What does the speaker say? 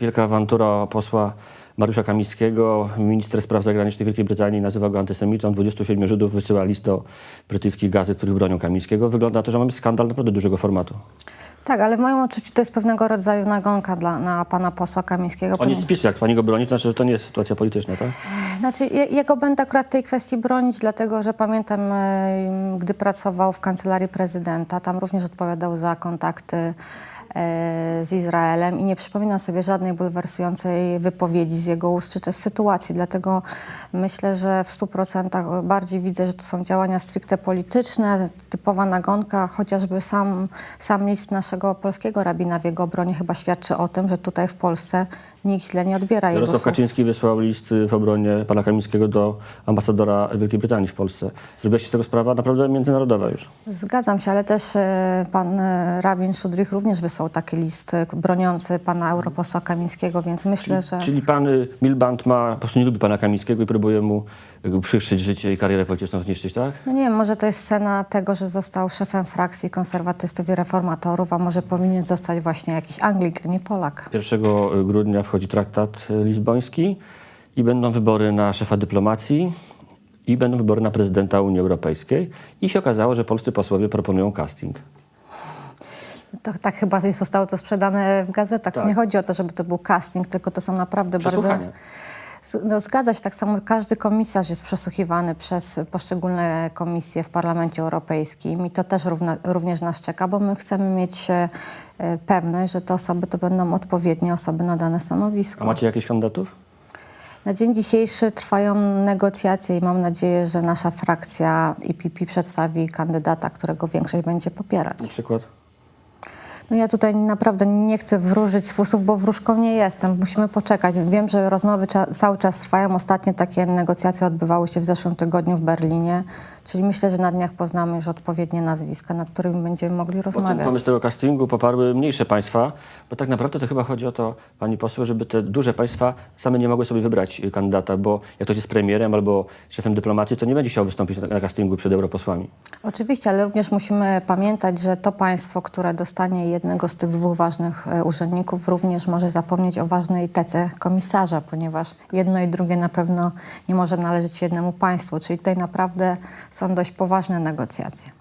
Wielka awantura posła Mariusza Kamińskiego. Minister spraw zagranicznych Wielkiej Brytanii nazywa go antysemitą. 27 Żydów wysyła list do brytyjskich gazet, których bronią Kamińskiego. Wygląda na to, że mamy skandal naprawdę dużego formatu. Tak, ale w moim odczuciu to jest pewnego rodzaju nagonka dla, na pana posła Kamińskiego. On jest z PiSu, jak pani go broni, to znaczy, że to nie jest sytuacja polityczna, tak? Znaczy, je- jego będę akurat tej kwestii bronić, dlatego że pamiętam, e, gdy pracował w kancelarii prezydenta, tam również odpowiadał za kontakty z Izraelem i nie przypominam sobie żadnej bulwersującej wypowiedzi z jego ust, czy też sytuacji. Dlatego myślę, że w 100% bardziej widzę, że to są działania stricte polityczne, typowa nagonka, chociażby sam, sam list naszego polskiego rabina w jego obronie chyba świadczy o tym, że tutaj w Polsce nikt źle nie odbiera jego Jarosław słów. Kaczyński wysłał list y, w obronie pana Kamińskiego do ambasadora Wielkiej Brytanii w Polsce. Zrobiła się z tego sprawa naprawdę międzynarodowa już. Zgadzam się, ale też e, pan e, rabin Szudrych również wysłał taki list e, broniący pana europosła Kamińskiego, więc myślę, że... Czyli pan y, Milband ma, po prostu nie lubi pana Kamińskiego i próbuje mu y, przykrzyć życie i karierę polityczną zniszczyć, tak? No nie wiem, może to jest scena tego, że został szefem frakcji konserwatystów i reformatorów, a może powinien zostać właśnie jakiś Anglik, a nie Polak. 1 grudnia wchodzi traktat y, lizboński i będą wybory na szefa dyplomacji i będą wybory na prezydenta Unii Europejskiej. I się okazało, że polscy posłowie proponują casting. To, tak chyba zostało to sprzedane w gazetach. Tak. Nie chodzi o to, żeby to był casting, tylko to są naprawdę bardzo... No, zgadza się, tak samo każdy komisarz jest przesłuchiwany przez poszczególne komisje w Parlamencie Europejskim i to też równa, również nas czeka, bo my chcemy mieć e, e, pewność, że te osoby to będą odpowiednie osoby na dane A stanowisko. macie jakichś kandydatów? Na dzień dzisiejszy trwają negocjacje i mam nadzieję, że nasza frakcja IPP przedstawi kandydata, którego większość będzie popierać. Na przykład? No ja tutaj naprawdę nie chcę wróżyć z fusów, bo wróżką nie jestem. Musimy poczekać. Wiem, że rozmowy cały czas trwają. Ostatnie takie negocjacje odbywały się w zeszłym tygodniu w Berlinie. Czyli myślę, że na dniach poznamy już odpowiednie nazwiska, nad którymi będziemy mogli ten rozmawiać. pomysł tego castingu poparły mniejsze państwa, bo tak naprawdę to chyba chodzi o to, pani poseł, żeby te duże państwa same nie mogły sobie wybrać y, kandydata, bo jak ktoś jest premierem albo szefem dyplomacji, to nie będzie chciał wystąpić na, na castingu przed europosłami. Oczywiście, ale również musimy pamiętać, że to państwo, które dostanie jednego z tych dwóch ważnych e, urzędników, również może zapomnieć o ważnej tece komisarza, ponieważ jedno i drugie na pewno nie może należeć jednemu państwu. Czyli tutaj naprawdę są dość poważne negocjacje.